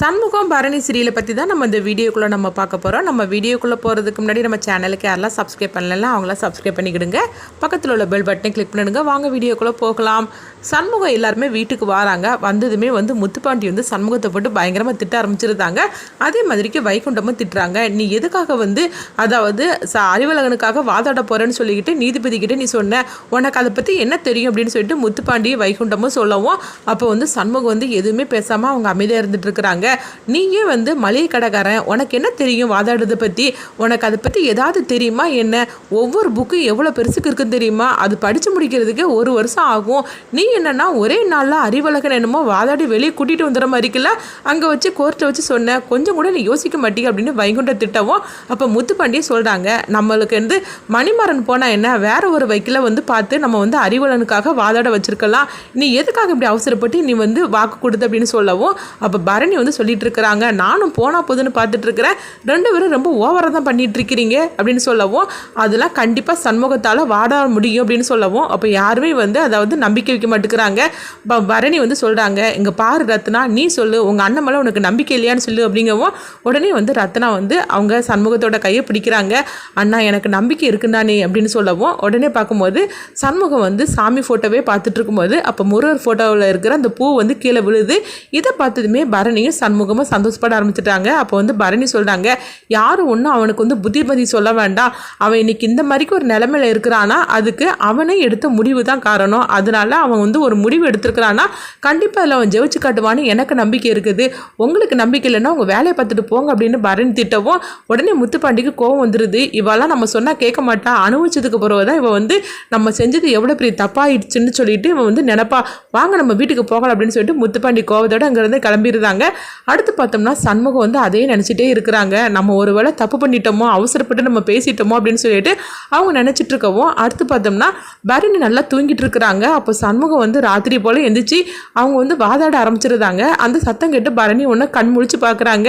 சண்முகம் பரணி சீரியலை பற்றி தான் நம்ம இந்த வீடியோக்குள்ளே நம்ம பார்க்க போகிறோம் நம்ம வீடியோக்குள்ளே போகிறதுக்கு முன்னாடி நம்ம சேனலுக்கு யாரெல்லாம் சப்ஸ்கிரைப் பண்ணலாம் அவங்களாம் சப்ஸ்கிரைப் பண்ணிக்கிடுங்க. பக்கத்தில் உள்ள பெல் பட்டனை கிளிக் பண்ணிடுங்க வாங்க வீடியோக்குள்ளே போகலாம். சண்முகம் எல்லாருமே வீட்டுக்கு வராங்க. வந்ததுமே வந்து முத்துப்பாண்டி வந்து சண்முகத்தை போட்டு பயங்கரமாக திட்ட ஆரம்பிச்சிருந்தாங்க. அதே மாதிரிக்கு வைகுண்டமும் திட்டுறாங்க. நீ எதுக்காக வந்து அதாவது ச அறிவலகனுக்காக வாதாட போகிறேன்னு சொல்லிக்கிட்டு நீதிபதி நீ சொன்ன உனக்கு அதை பற்றி என்ன தெரியும் அப்படின்னு சொல்லிட்டு முத்துப்பாண்டி வைகுண்டமும் சொல்லவும் அப்போ வந்து சண்முகம் வந்து எதுவுமே பேசாமல் அவங்க அமைதியாக இருந்துட்டு இருக்கிறாங்க. நீயே வந்து மளிகை கடைக்காரன் உனக்கு என்ன தெரியும் வாதாடுறதை பற்றி உனக்கு அதை பற்றி ஏதாவது தெரியுமா என்ன? ஒவ்வொரு புக்கும் எவ்வளோ பெருசுக்கு இருக்குன்னு தெரியுமா? அது படித்து முடிக்கிறதுக்கு ஒரு வருஷம் ஆகும். நீ என்னென்னா ஒரே நாளில் அறிவழகன் என்னமோ வாதாடி வெளியே கூட்டிகிட்டு வந்துடுற இருக்குல்ல? அங்கே வச்சு கோர்ட்டை வச்சு சொன்னேன் கொஞ்சம் கூட நீ யோசிக்க மாட்டீங்க அப்படின்னு வைகுண்ட திட்டவும் அப்போ முத்துப்பாண்டியே சொல்கிறாங்க நம்மளுக்கு வந்து மணிமாறன் போனால் என்ன? வேற ஒரு வைக்கில் வந்து பார்த்து நம்ம வந்து அறிவலனுக்காக வாதாட வச்சிருக்கலாம். நீ எதுக்காக இப்படி அவசரப்பட்டு நீ வந்து வாக்கு கொடுத்த அப்படின்னு சொல்லவும் அப்போ பரணி வந்து சொல்லிட்டு இருக்கிறாங்க நானும் போனா போதுன்னு பார்த்துட்டு இருக்கிறேன் ரெண்டு பேரும் ரொம்ப ஓவராக தான் பண்ணிட்டு இருக்கிறீங்க அப்படின்னு சொல்லவும் அதெல்லாம் கண்டிப்பாக சண்முகத்தால் வாட முடியும் அப்படின்னு சொல்லவும் அப்போ யாருமே வந்து அதாவது நம்பிக்கை வைக்க மாட்டேங்கிறாங்க. ப- பரணி வந்து சொல்கிறாங்க இங்கே பாரு ரத்னா நீ சொல்லு உங்கள் அண்ணன் மேலே உனக்கு நம்பிக்கை இல்லையான்னு சொல்லு அப்படிங்கவும் உடனே வந்து ரத்னா வந்து அவங்க சண்முகத்தோட கையை பிடிக்கிறாங்க. அண்ணா எனக்கு நம்பிக்கை இருக்குண்டானே அப்படின்னு சொல்லவும் உடனே பார்க்கும்போது சண்முகம் வந்து சாமி ஃபோட்டோவே பார்த்துட்டு இருக்கும்போது அப்போ முருகர் ஃபோட்டோவில் இருக்கிற அந்த பூ வந்து கீழே விழுது. இதை பார்த்ததுமே பரணியும் சண்முகமும் சந்தோஷப்பட ஆரம்பிச்சிட்டாங்க. அப்போ வந்து பரணி சொல்கிறாங்க யாரும் ஒன்றும் அவனுக்கு வந்து புத்திமதி சொல்ல வேண்டாம். அவன் இன்னைக்கு இந்த மாதிரிக்கு ஒரு நிலமையில இருக்கிறானா? அதுக்கு அவனே எடுத்த முடிவு தான் காரணம். அதனால அவன் வந்து ஒரு முடிவு எடுத்திருக்கிறானா? கண்டிப்பாக அதில் அவன் ஜெயிச்சு காட்டுவான்னு எனக்கு நம்பிக்கை இருக்குது. உங்களுக்கு நம்பிக்கை இல்லைன்னா உங்கள் வேலையை பார்த்துட்டு போங்க அப்படின்னு பரணி திட்டவும் உடனே முத்துப்பாண்டிக்கு கோவம் வந்துடுது இவெல்லாம் நம்ம சொன்னால் கேட்க மாட்டா. அனுபவிச்சதுக்கு பிறகு தான் இவன் வந்து நம்ம செஞ்சது எவ்வளோ பெரிய தப்பாயிடுச்சுன்னு சொல்லிட்டு இவன் வந்து நினப்பா வாங்க நம்ம வீட்டுக்கு போகலாம் அப்படின்னு சொல்லிட்டு முத்துப்பாண்டி கோவத்தோடு அங்கேருந்து கிளம்பிடுறாங்க. அடுத்து பார்த்தோம்னா சண்முகம் வந்து அதே நினச்சிட்டே இருக்கிறாங்க. நம்ம ஒருவேளை தப்பு பண்ணிட்டோமோ அவசரப்பட்டு நம்ம பேசிட்டோமோ அப்படின்னு சொல்லிட்டு அவங்க நினச்சிட்டு இருக்கவும் அடுத்து பார்த்தோம்னா பரணி நல்லா தூங்கிட்டு இருக்கிறாங்க அப்போ சண்முகம் வந்து ராத்திரி போல் எந்திரிச்சு அவங்க வந்து வாதாட ஆரம்பிச்சிருந்தாங்க. அந்த சத்தம் கேட்டு பரணி ஒன்று கண் முழிச்சு பார்க்குறாங்க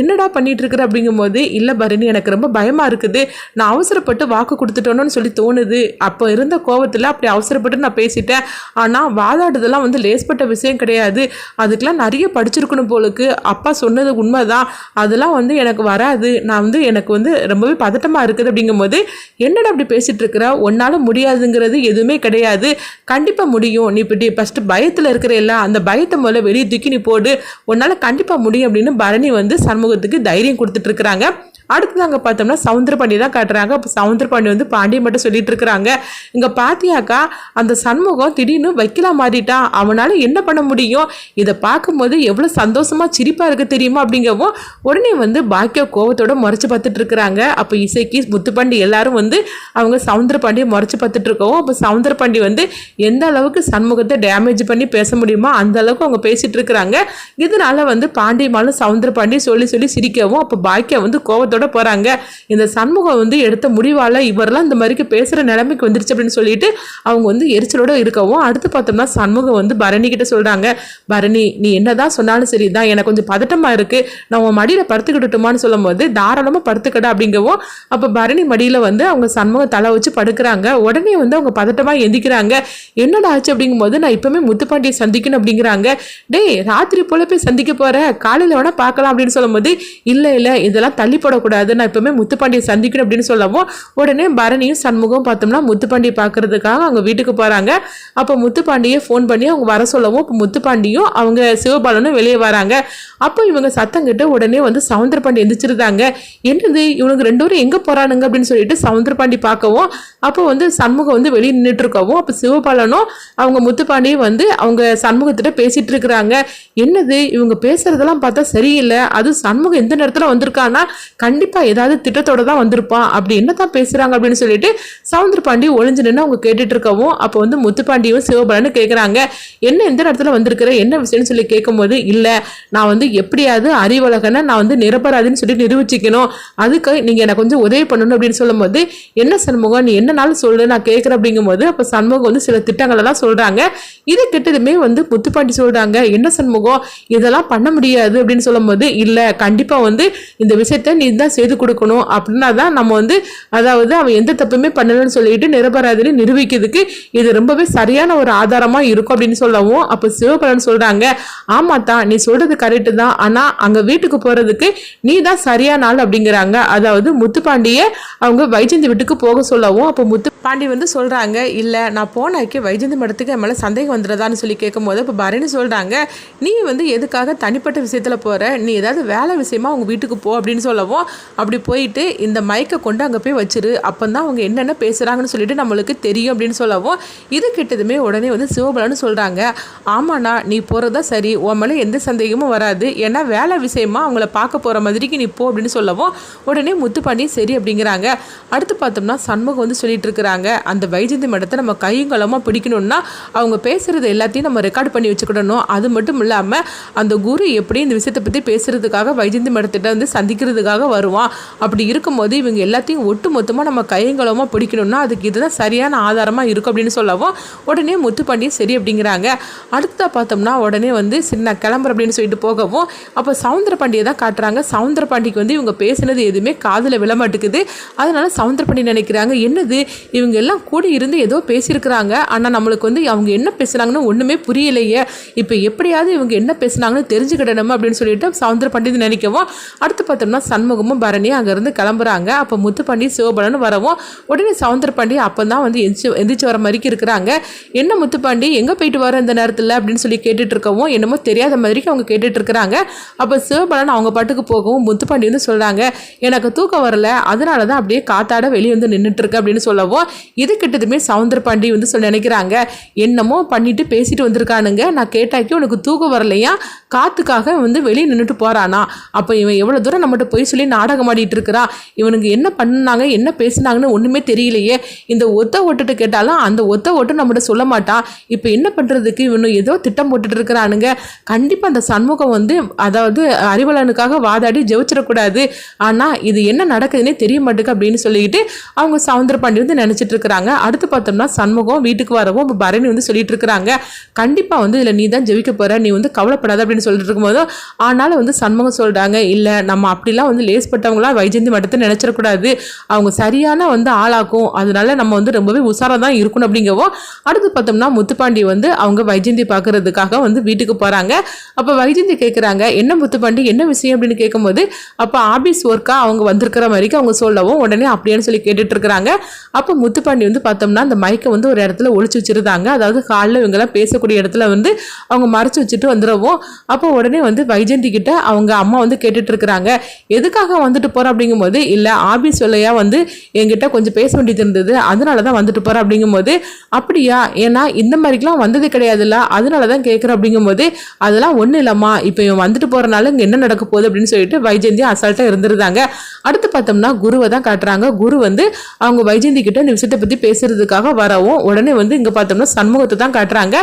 என்னடா பண்ணிட்டு இருக்கிற அப்படிங்கும்போது இல்லை பரணி எனக்கு ரொம்ப பயமாக இருக்குது. நான் அவசரப்பட்டு வாக்கு கொடுத்துட்டோன்னு சொல்லி தோணுது. அப்போ இருந்த கோவத்தில் அப்படி அவசரப்பட்டு நான் பேசிட்டேன். ஆனால் வாதாடுதெல்லாம் வந்து லேஸ்பட்ட விஷயம் கிடையாது. அதுக்கெலாம் நிறைய படிச்சிருக்கணும் போலுக்கு. அப்பா சொன்னது உண்மைதான். அதெல்லாம் வந்து எனக்கு வராது. நான் வந்து எனக்கு வந்து ரொம்பவே பதட்டமாக இருக்குது அப்படிங்கும்போது என்னடா அப்படி பேசிகிட்டு இருக்கிற? உன்னால் முடியாதுங்கிறது எதுவுமே கிடையாது. கண்டிப்பாக முடியும். நீ இப்படி ஃபஸ்ட்டு பயத்தில் இருக்கிற எல்லாம் அந்த பயத்தை முதல்ல வெளியே தூக்கி நீ போடு. உன்னால் கண்டிப்பாக முடியும் அப்படின்னு பரணி வந்து சண்முகத்துக்கு தைரியம் கொடுத்துட்ருக்குறாங்க அடுத்தது அங்கே பார்த்தோம்னா சவுந்தரபாண்டி தான் காட்டுறாங்க. அப்போ சவுந்தரபாண்டி வந்து பாண்டியன் மட்டும் சொல்லிட்டு இருக்கிறாங்க. இங்கே பார்த்தியாக்கா அந்த சண்முகம் திடீர்னு வைக்கலாம் மாறிட்டான் அவனால் என்ன பண்ண முடியும்? இதை பார்க்கும்போது எவ்வளோ சந்தோஷமாக சிரிப்பாக இருக்க தெரியுமா அப்படிங்கவும் உடனே வந்து பாக்கிய கோவத்தோட முறைச்சி பார்த்துட்டு இருக்கிறாங்க. அப்போ இசைக்கு முத்துப்பாண்டி எல்லாரும் வந்து அவங்க சவுந்தரபாண்டியை முறைச்சு பார்த்துட்டு இருக்கவும் அப்போ சவுந்தரபாண்டி வந்து எந்த அளவுக்கு சண்முகத்தை டேமேஜ் பண்ணி பேச முடியுமோ அந்த அளவுக்கு அவங்க பேசிட்டு இருக்கிறாங்க. இதனால வந்து பாண்டியமாலும் சவுந்தரபாண்டி சொல்லி சொல்லி சிரிக்கவும் அப்போ பாக்கியா வந்து கோவத்தோட போறாங்க. இந்த சண்முகம் வந்து எடுத்த முடிவால் இவரெல்லாம் இந்த மாதிரிக்கு பேசுகிற நிலைமைக்கு வந்துருச்சு அப்படின்னு சொல்லிட்டு அவங்க வந்து எரிச்சலோட இருக்கவும் அடுத்து பார்த்தோம்னா சண்முகம் வந்து பரணி கிட்ட பரணி நீ என்னதான் சொன்னாலும் சரி தான் எனக்கு கொஞ்சம் பதட்டமாக இருக்குது நான் உன் மடியில் படுத்துக்கிட்டுமான்னு சொல்லும் போது தாராளமா படுத்துக்கடா அப்படிங்கவும் அப்போ பரணி மடியில் வந்து அவங்க சண்முகம் தலை வச்சு படுக்கிறாங்க. உடனே வந்து அவங்க பதட்டமாக எந்திக்கிறாங்க. என்னடா ஆச்சு அப்படிங்கும்போது நான் இப்பவுமே முத்துப்பாண்டியை சந்திக்கணும் அப்படிங்கிறாங்க. டேய் ராத்திரி போல போய் சந்திக்க போகிற காலையில் வேணால் பார்க்கலாம் அப்படின்னு சொல்லும்போது இல்லை இல்லை இதெல்லாம் தள்ளி போடக்கூடாது. நான் எப்பவுமே முத்துப்பாண்டியை சந்திக்கணும் அப்படின்னு சொல்லவும் உடனே பரணியும் சண்முகம் பார்த்தோம்னா முத்துப்பாண்டியை பார்க்கறதுக்காக அவங்க வீட்டுக்கு போகிறாங்க அப்போ முத்துப்பாண்டியை ஃபோன் பண்ணி அவங்க வர சொல்லவும் இப்போ முத்துப்பாண்டியும் அவங்க சிவபாலனும் வெளியே வராங்க. அப்போ இவங்க சத்தம் கிட்ட உடனே வந்து சவுந்தரபாண்டி எந்திரிச்சிருந்தாங்க. என்னது இவனுக்கு ரெண்டு பேரும் எங்கே போகிறானுங்க அப்படின்னு சொல்லிட்டு சவுந்தரபாண்டி பார்க்கவும் அப்போ வந்து சண்முகம் வந்து வெளியே நின்றுட்டு இருக்கவும் அப்போ சிவபாலனும் அவங்க முத்துப்பாண்டியும் வந்து அவங்க சண்முகத்திட்ட பேசிட்டு இருக்கிறாங்க என்னது இவங்க பேசுறதெல்லாம் பார்த்தா சரியில்லை. அது சண்முகம் எந்த நேரத்தில் வந்திருக்கான்னா கண்டிப்பாக ஏதாவது திட்டத்தோட தான் வந்திருப்பான் அப்படி என்ன தான் பேசுகிறாங்க அப்படின்னு சொல்லிட்டு சவுந்தரபாண்டி ஒளிஞ்சு நின்று அவங்க கேட்டுட்டு இருக்கவும் அப்போ வந்து முத்துப்பாண்டியும் சிவபாலனும் கேட்குறாங்க என்ன எந்த இடத்துல வந்திருக்கிற? என்ன விஷயம்னு சொல்லி கேட்கும்போது இல்லை நான் வந்து எப்படியாவது அறிவழகனை நான் வந்து நிரபராதின்னு சொல்லி நிரூபிச்சிக்கணும். அதுக்கு நீங்கள் எனக்கு கொஞ்சம் உதவி பண்ணணும் அப்படின்னு சொல்லும்போது என்ன சண்முகம் நீ என்னனாலும் சொல்லு நான் கேட்குறேன் அப்படிங்கும்போது அப்போ சண்முகம் வந்து சில திட்டங்களை தான் சொல்கிறாங்க இது கிட்டதுமே வந்து முத்துப்பாண்டி சொல்கிறாங்க என்ன சண்முகம் இதெல்லாம் பண்ண முடியாது அப்படின்னு சொல்லும்போது இல்லை கண்டிப்பாக வந்து இந்த விஷயத்த நீ தான் தான் செய்து கொடுக்கணும் அப்படின்னா தான் நம்ம வந்து அதாவது அவன் எந்த தப்புமே பண்ணலன்னு சொல்லிட்டு நிரபராதின்னு நிரூபிக்கிறதுக்கு இது ரொம்பவே சரியான ஒரு ஆதாரமாக இருக்கும் அப்படின்னு சொல்லவும் அப்போ சிவபலன் சொல்கிறாங்க ஆமாம் தான் நீ சொல்கிறது கரெக்டு தான். ஆனால் அங்கே வீட்டுக்கு போகிறதுக்கு நீ தான் சரியான ஆள் அப்படிங்கிறாங்க. அதாவது முத்துப்பாண்டிய அவங்க வைஜந்தி வீட்டுக்கு போக சொல்லவும் அப்போ முத்து பாண்டி வந்து சொல்கிறாங்க இல்லை நான் போனாக்கி வைஜந்தி மடத்துக்கு என் மேலே சந்தேகம் வந்துடுறதான்னு சொல்லி கேட்கும்போது இப்போ பரணி சொல்கிறாங்க நீ வந்து எதுக்காக தனிப்பட்ட விஷயத்தில் போகிற நீ ஏதாவது வேலை விஷயமா அவங்க வீட்டுக்கு போ அப்படின்னு சொல்லவும் அப்படி போயிட்டு இந்த மைக்கை கொண்டு அங்கே போய் வச்சிரு. அப்போ தான் அவங்க என்னென்ன பேசுகிறாங்கன்னு சொல்லிட்டு நம்மளுக்கு தெரியும் அப்படின்னு சொல்லவும் இது கிட்டதுமே உடனே வந்து சிவபலன்னு சொல்கிறாங்க ஆமாண்ணா நீ போகிறதா சரி. உன் மேலே எந்த சந்தேகமும் வராது. ஏன்னா வேலை விஷயமா அவங்கள பார்க்க போகிற மாதிரிக்கு நீ போ அப்படின்னு சொல்லவும் உடனே முத்துப்பாண்டி சரி அப்படிங்கிறாங்க. அடுத்து பார்த்தோம்னா சண்முகம் வந்து சொல்லிட்டு இருக்கிறாங்க. அந்த வைஜந்தி மடத்தை நம்ம கையங்கலமாக பிடிக்கணும்னா அவங்க பேசுகிறது எல்லாத்தையும் நம்ம ரெக்கார்ட் பண்ணி வச்சுக்கிடணும். அது மட்டும் இல்லாமல் அந்த குரு எப்படி இந்த விஷயத்தை பற்றி பேசுகிறதுக்காக வைஜந்தி மடத்திட்ட வந்து சந்திக்கிறதுக்காக வருவான். அப்படி இருக்கும்போது இவங்க எல்லாத்தையும் ஒட்டு மொத்தமாக நம்ம கையங்கலமாக பிடிக்கணும்னா அதுக்கு இதுதான் சரியான ஆதாரமாக இருக்கும் அப்படின்னு சொல்லவும் உடனே முத்துப்பாண்டியும் சரி அப்படிங்கிறாங்க. அடுத்ததாக பார்த்தோம்னா உடனே வந்து சரி நான் அப்படின்னு சொல்லிட்டு போகவும் அப்போ சவுந்தர பாண்டியை தான் காட்டுறாங்க. சவுந்தர பாண்டிக்கு வந்து இவங்க பேசினது எதுவுமே காதில் விழமாட்டுக்குது அதனால சவுந்தர பாண்டி நினைக்கிறாங்க என்னது? இவங்க எல்லாம் கூட இருந்து ஏதோ பேசியிருக்கிறாங்க. ஆனால் நம்மளுக்கு வந்து அவங்க என்ன பேசுனாங்கன்னு ஒன்றுமே புரியலையே. இப்போ எப்படியாவது இவங்க என்ன பேசுனாங்கன்னு தெரிஞ்சுக்கிடணும் அப்படின்னு சொல்லிட்டு சவுந்தர பாண்டி நினைக்கவும் அடுத்து பார்த்தோம்னா சண்முகமும் பரணி அங்கேருந்து கிளம்புறாங்க. அப்போ முத்துப்பாண்டி சிவபலன் வரவும் உடனே சவுந்தர பாண்டி அப்போ தான் வந்து எந்திரிச்சு எந்திரிச்சு வர மாதிரிக்கு இருக்கிறாங்க. என்ன முத்துப்பாண்டி எங்கே போயிட்டு வர இந்த நேரத்தில்? அப்படின்னு சொல்லி கேட்டுட்டு இருக்கவும் என்னமோ தெரியாத மாதிரிக்கு அவங்க கேட்டுட்டு இருக்கிறாங்க. அப்போ சிவபலன் அவங்க பாட்டுக்கு போகவும் முத்துப்பாண்டி வந்து சொல்கிறாங்க எனக்கு தூக்கம் வரல. அதனால தான் அப்படியே காத்தாட வெளியே வந்து நின்றுட்டு இருக்கு அப்படின்னு சொல்லவும் இது கிட்டதுமே சவுந்தர பாண்டி வந்து சொல்லி நினைக்கிறாங்க. என்னமோ பண்ணிட்டு பேசிட்டு வந்திருக்கானுங்க. நான் கேட்டாக்கி உனக்கு தூக்கம் வரலையா? காத்துக்காக வந்து வெளியே நின்றுட்டு போகிறானா அப்போ இவன் எவ்வளோ தூரம் நம்மகிட்ட போய் சொல்லி நாடகம் ஆடிட்டு இருக்கிறா இவனுக்கு என்ன பண்ணாங்க என்ன பேசுனாங்கன்னு ஒன்றுமே தெரியலையே. இந்த ஒத்த ஓட்டுட்டு கேட்டாலும் அந்த ஒத்த ஓட்டு நம்மகிட்ட சொல்ல மாட்டான் இப்போ என்ன பண்ணுறதுக்கு இவனு ஏதோ திட்டம் போட்டுட்டு இருக்கிறானுங்க கண்டிப்பாக அந்த சண்முகம் வந்து அதாவது அறிவலனுக்காக வாதாடி ஜெயிச்சிடக்கூடாது. ஆனால் இது என்ன நடக்குதுன்னே தெரிய மாட்டேங்குது அப்படின்னு சொல்லிக்கிட்டு அவங்க சவுந்தர பாண்டி வந்து நினச்சிட்டு இருக்கிறாங்க அடுத்து பார்த்தோம்னா சண்முகம் வீட்டுக்கு வரவும் இப்போ பரணி வந்து சொல்லிட்டு இருக்கிறாங்க கண்டிப்பாக வந்து இதில் நீ தான் ஜெயிக்க போகிற நீ வந்து கவலைப்படாத அப்படின்னு சொல்லிட்டு இருக்கும்போது ஆனாலும் வந்து சண்முகம் சொல்கிறாங்க இல்லை நம்ம அப்படிலாம் வந்து லேஸ் லேஸ்பட்டவங்களா வைஜந்தி மட்டத்தை நினச்சிடக்கூடாது. அவங்க சரியான வந்து ஆளாக்கும். அதனால நம்ம வந்து ரொம்பவே உஷாராக தான் இருக்கணும் அப்படிங்கவோ அடுத்து பார்த்தோம்னா முத்துப்பாண்டி வந்து அவங்க வைஜந்தி பார்க்கறதுக்காக வந்து வீட்டுக்கு போகிறாங்க அப்போ வைஜந்தி கேட்குறாங்க என்ன முத்துப்பாண்டி என்ன விஷயம்? அப்படின்னு கேட்கும்போது அப்போ ஆஃபீஸ் ஒர்க்காக அவங்க வந்திருக்கிற மாதிரிக்கு அவங்க சொல்லவும் உடனே அப்படியான்னு சொல்லி கேட்டுட்டு இருக்கிறாங்க அப்போ முத்துப்பாண்டி வந்து பார்த்தோம்னா அந்த மைக்கை வந்து ஒரு இடத்துல ஒழிச்சு வச்சிருந்தாங்க. அதாவது காலில் இவங்கெல்லாம் பேசக்கூடிய இடத்துல வந்து அவங்க மறைச்சு வச்சுட்டு வந்துடுவோம் அப்போ உடனே வந்து வைஜந்தி கிட்ட அவங்க அம்மா வந்து கேட்டுட்டு இருக்கிறாங்க எதுக்காக வந்துட்டு போகிறேன் அப்படிங்கும்போது இல்லை ஆபீஸ் வேலையாக வந்து என்கிட்ட கொஞ்சம் பேச வேண்டியது இருந்தது அதனால தான் வந்துட்டு போகிறேன் அப்படிங்கும்போது அப்படியா? ஏன்னா இந்த மாதிரிக்கெலாம் வந்தது கிடையாதுல்ல அதனால தான் கேட்குறேன் அப்படிங்கும்போது அதெல்லாம் ஒன்றும் இல்லைம்மா இப்போ இவன் வந்துட்டு போகிறனால இங்கே என்ன நடக்க போகுது? அப்படின்னு சொல்லிட்டு வைஜெந்தி அசால்ட்டாக இருந்திருந்தாங்க. அடுத்து பார்த்தோம்னா குருவை தான் காட்டுறாங்க. குரு வந்து அவங்க வைஜந்தி கிட்ட இந்த விஷயத்தை பற்றி பேசுறதுக்காக வரவும் உடனே வந்து இங்கே பார்த்தோம்னா சண்முகத்தை தான் காட்டுறாங்க.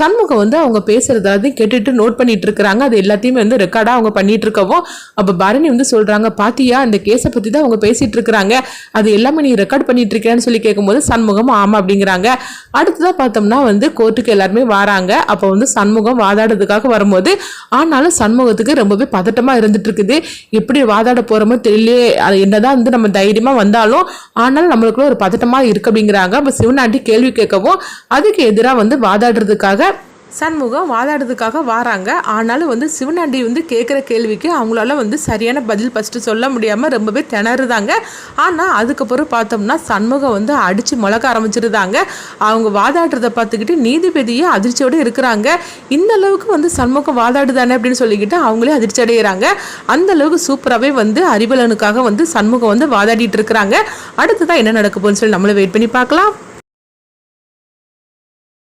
சண்முகம் வந்து அவங்க பேசுறதாவது கேட்டுட்டு நோட் பண்ணிட்டு இருக்கிறாங்க. அது எல்லாத்தையுமே வந்து ரெக்கார்டாக அவங்க பண்ணிட்டு இருக்கவும் அப்போ பரணி வந்து சொல்கிறாங்க பாத்தியா? அந்த கேஸை பற்றி தான் அவங்க பேசிகிட்டு இருக்கிறாங்க அது எல்லாமே நீ ரெக்கார்ட் பண்ணிட்டு இருக்கேன்னு சொல்லி கேட்கும்போது சண்முகம் ஆமாம் அப்படிங்கிறாங்க. அடுத்ததாக பார்த்தோம்னா வந்து கோர்ட்டுக்கு எல்லாருமே வராங்க. அப்போ வந்து சண்முகம் வாதாடுறதுக்காக வரும்போது ஆனாலும் சண்முகத்துக்கு ரொம்பவே பதட்டமாக இருந்துட்டு இருக்குது எப்படி வாதாட போகிறோமோ தெரியலையே அது என்னதான் வந்து நம்ம தைரியமாக வந்தாலும் ஆனாலும் நம்மளுக்குள்ள ஒரு பதட்டமாக இருக்கு அப்படிங்கிறாங்க. அப்போ சிவனாண்டி கேள்வி கேட்கவும் அதுக்கு எதிராக வந்து வாதாடுறதுக்காக சண்முகம் வாதாடுறதுக்காக வராங்க. ஆனாலும் வந்து சிவனாண்டி வந்து கேட்குற கேள்விக்கு அவங்களால வந்து சரியான பதில் ஃபஸ்ட்டு சொல்ல முடியாமல் ரொம்பவே திணறுதாங்க ஆனால் அதுக்கப்புறம் பார்த்தோம்னா சண்முகம் வந்து அடித்து முழக்க ஆரம்பிச்சிருந்தாங்க. அவங்க வாதாடுறத பார்த்துக்கிட்டு நீதிபதியே அதிர்ச்சியோடு இருக்கிறாங்க. இந்த அளவுக்கு வந்து சண்முகம் வாதாடுதானே அப்படின்னு சொல்லிக்கிட்டு அவங்களே அதிர்ச்சி அடைகிறாங்க அந்த அளவுக்கு சூப்பராகவே வந்து அறிவலனுக்காக வந்து சண்முகம் வந்து வாதாடிட்டு இருக்கிறாங்க. அடுத்ததான் என்ன நடக்க போகுதுன்னு சொல்லி நம்மளை வெயிட் பண்ணி பார்க்கலாம்.